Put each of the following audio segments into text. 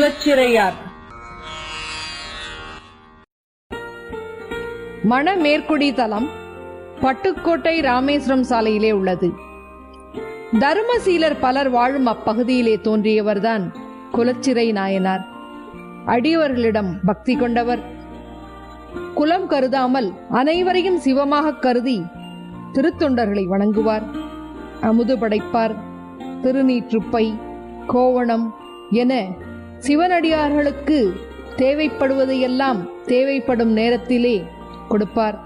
குலச்சிறையார் மணமேற்குடி தலம் பட்டுக்கோட்டை ராமேஸ்வரம் சாலையிலே உள்ளது. தருமசீலர் பலர் வாழும் அப்பகுதியிலே தோன்றியவர்தான் குலச்சிறை நாயனார். அடியவர்களிடம் பக்தி கொண்டவர். குலம் கருதாமல் அனைவரையும் சிவமாக கருதி திருத்தொண்டர்களை வணங்குவார். அமுது படைப்பார் திருநீற்றுப்பை கோவணம் என சிவனடியார்களுக்கு தேவைப்படுவதையெல்லாம் தேவைப்படும் நேரத்திலே கொடுப்பார்.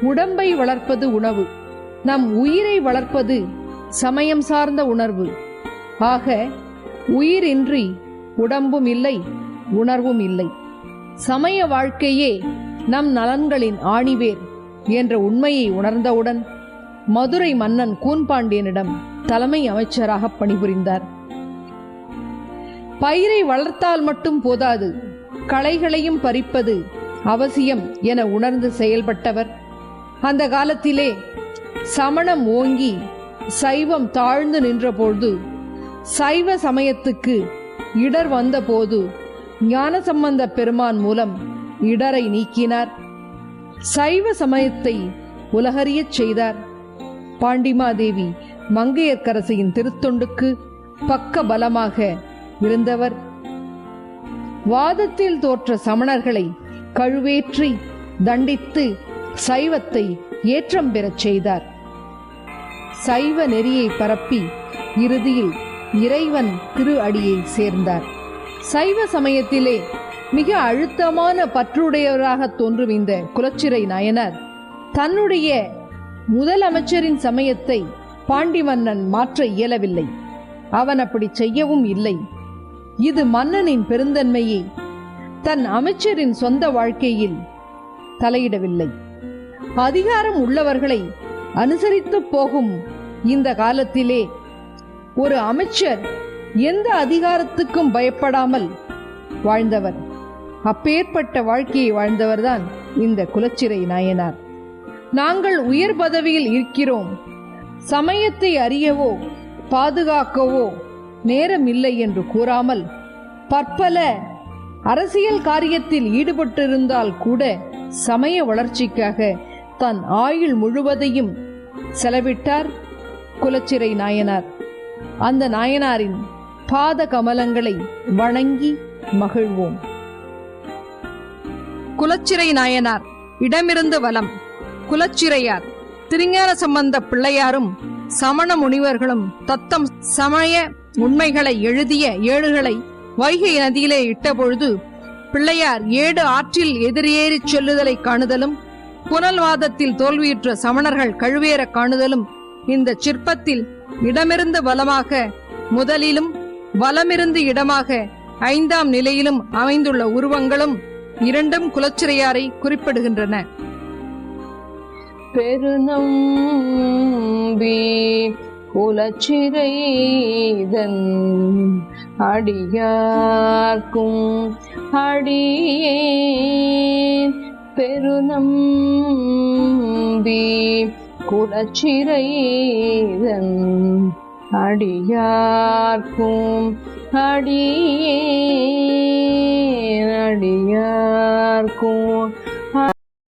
உடம்பை வளர்ப்பது உணவு நம் உயிரை வளர்ப்பது சமயம் சார்ந்த உணர்வு. ஆக உயிரின்றி உடம்பும் இல்லை உணர்வும் இல்லை. சமய வாழ்க்கையே நம் நலன்களின் ஆணிவேர் என்ற உண்மையை உணர்ந்தவுடன் மதுரை மன்னன் கூன்பாண்டியனிடம் தலைமை அமைச்சராக பணிபுரிந்தார். பயிரை வளர்த்தால் மட்டும் போதாது. களைகளையும் பறிப்பது அவசியம் என உணர்ந்து செயல்பட்டவர். அந்த காலத்திலே சமணம் ஓங்கி சைவம் தாழ்ந்து நின்றபோது சைவ சமயத்துக்கு இடர் வந்தபோது ஞானசம்பந்த பெருமான் மூலம் இடரை நீக்கினார். சைவ சமயத்தை உலகறியச் செய்தார். பாண்டிமாதேவி மங்கையர்க்கரசியின் திருத்தொண்டுக்கு பக்க பலமாக இருந்தவர். வாதத்தில் தோற்ற சமணர்களை கழுவேற்றி தண்டித்து சைவத்தை ஏற்றம் பெறச் செய்தார். சைவ நெறியை பரப்பி இறுதியில் இறைவன் திரு அடியை சேர்ந்தார். சைவ சமயத்திலே மிக அழுத்தமான பற்றுடையவராக தோன்றும் இந்த குலச்சிறை நயனர் தன்னுடைய முதலமைச்சரின் சமயத்தை பாண்டிமன்னன் மாற்ற இயலவில்லை. அவன் அப்படி செய்யவும் இல்லை. இது மன்னனின் பெருந்தன்மையை. தன் அமைச்சரின் சொந்த வாழ்க்கையில் தலையிடவில்லை. அதிகாரம் உள்ளவர்களை அனுசரித்து போகும் இந்த காலத்திலே ஒரு அமைச்சர் எந்த அதிகாரத்துக்கும் பயப்படாமல் வாழ்ந்தவர். அப்பேற்பட்ட வாழ்க்கையை வாழ்ந்தவர்தான் இந்த குலச்சிறை நாயனார். நாங்கள் உயர் பதவியில் இருக்கிறோம். சமயத்தை அறியவோ பாதுகாக்கவோ நேரம் இல்லை என்று கூறாமல் பற்பல அரசியல் காரியத்தில் ஈடுபட்டிருந்தால் கூட சமய வளர்ச்சிக்காக தன் ஆயுள் முழுவதையும் செலவிட்டார் குலச்சிறை நாயனார். அந்த நாயனாரின் பாத கமலங்களை வணங்கி மகிழ்வோம். குலச்சிறை நாயனார் இடமிருந்து வலம். குலச்சிறையார் திருஞான சம்பந்த பிள்ளையாரும் சமண முனிவர்களும் தத்தம் சமய உண்மைகளை எழுதிய ஏடுகளை வைகை நதியிலே இட்டபொழுது பிள்ளையார் ஏடு ஆற்றில் எதிரேறிச் செல்லுதலை காணுதலும் புனல்வாதத்தில் தோல்வியுற்ற சமணர்கள் கழுவேற காணுதலும் இந்த சிற்பத்தில் இடமிருந்து வலமாக முதலிலும் வலமிருந்து இடமாக ஐந்தாம் நிலையிலும் அமைந்துள்ள உருவங்களும் இரண்டும் குலச்சிறையாரை குறிப்பிடுகின்றன. பெருநம்பி உலச்சிறைதன் அடியார்க்கும் அடியேன் பெருநம்பி குலச்சிறைதன் அடியார்க்கும் அடியேன் அடியார்க்கும்